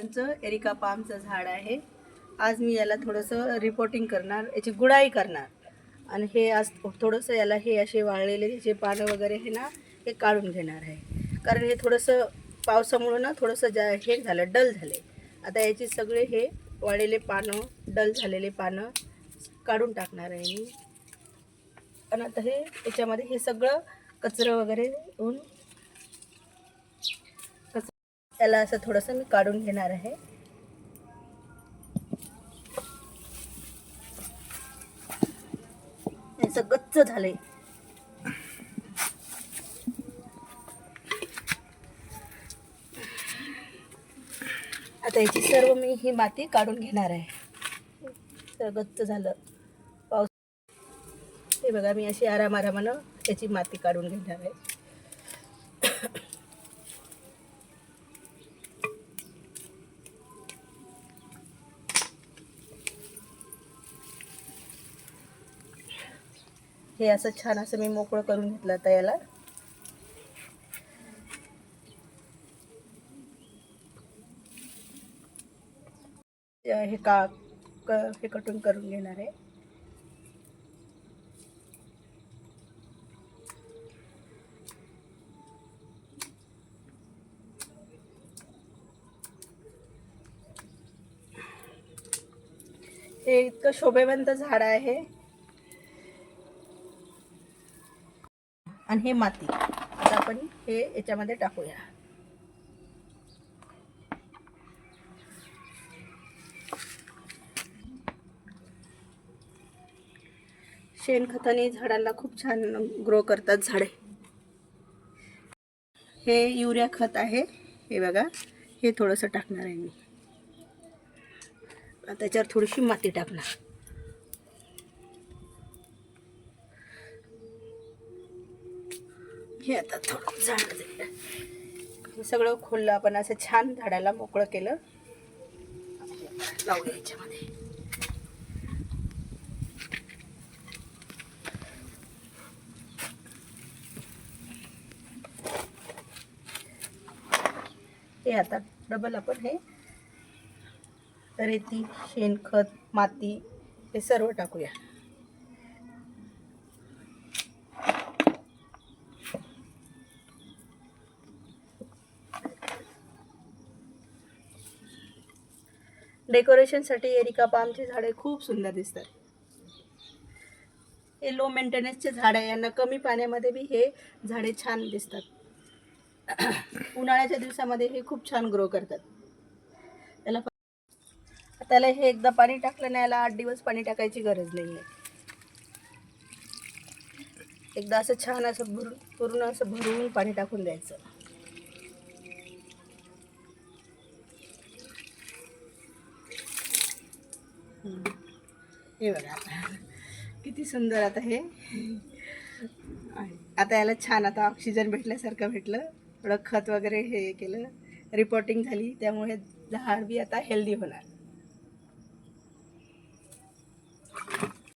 त्यांचं एरिका पामचं झाड आहे. आज मी याला थोडंसं रिपोर्टिंग करणार याची गुडाई करणार. आणि हे आज थोडंसं याला हे असे वाळलेले जे पानं वगैरे हे ना हे काढून घेणार आहे. कारण हे थोडंसं पावसामुळं ना थोडंसं जा हे झालं डल झाले. आता याची सगळे हे वाळलेले पानं डल झालेले पानं काढून टाकणार आहे मी. आणि आता हे याच्यामध्ये हे सगळं कचरं वगैरे होऊन याला असं थोडंसं मी काढून घेणार आहे. याचं गच्च झालंय. आता याची सर्व मी ही माती काढून घेणार आहे. तर गच्च झालं. पाऊस हे बघा मी अशी आराम आरामानं त्याची माती काढून घेणार आहे. हे असं छान असं मी मोकळं करून घेतलं आता याला. हे का क- हे कटून करून घेणार आहे. हे इतकं शोभेवंत झाड आहे. आणि हे माती. आता आपण हे याच्यामध्ये टाकूया. शेणखताने झाडांना खूप छान ग्रो करतात झाडे. हे युरिया खत आहे. हे बघा हे थोडंसं टाकणार आहे मी. त्याच्यावर थोडीशी माती टाकणार. हे आता थोडं झाड हे सगळं खोललं आपण असं छान झाडाला मोकळं केलं. लावूया याच्यामध्ये. हे आता डबल आपण हे रेती शेणखत माती हे सर्व टाकूया. डेकोरेशनसाठी एरिका पामची झाडे खूप सुंदर दिसतात. हे लो मेंटेनन्सचे झाड आहे. यांना कमी पाण्यामध्ये बी हे झाडे छान दिसतात. उन्हाळ्याच्या दिवसामध्ये हे खूप छान ग्रो करतात. त्याला त्याला हे एकदा पाणी टाकलं नाही याला आठ दिवस पाणी टाकायची गरज नाही आहे एकदा असं छान असं भरून पूर्ण असं भरून पाणी टाकून द्यायचं. हे बघा आता. किती सुंदर आता हे. आता याला छान आता ऑक्सिजन भेटल्यासारखं भेटलं. थोडं खत वगैरे हे केलं. रिपोर्टिंग झाली. त्यामुळे झाड बी आता हेल्दी होणार.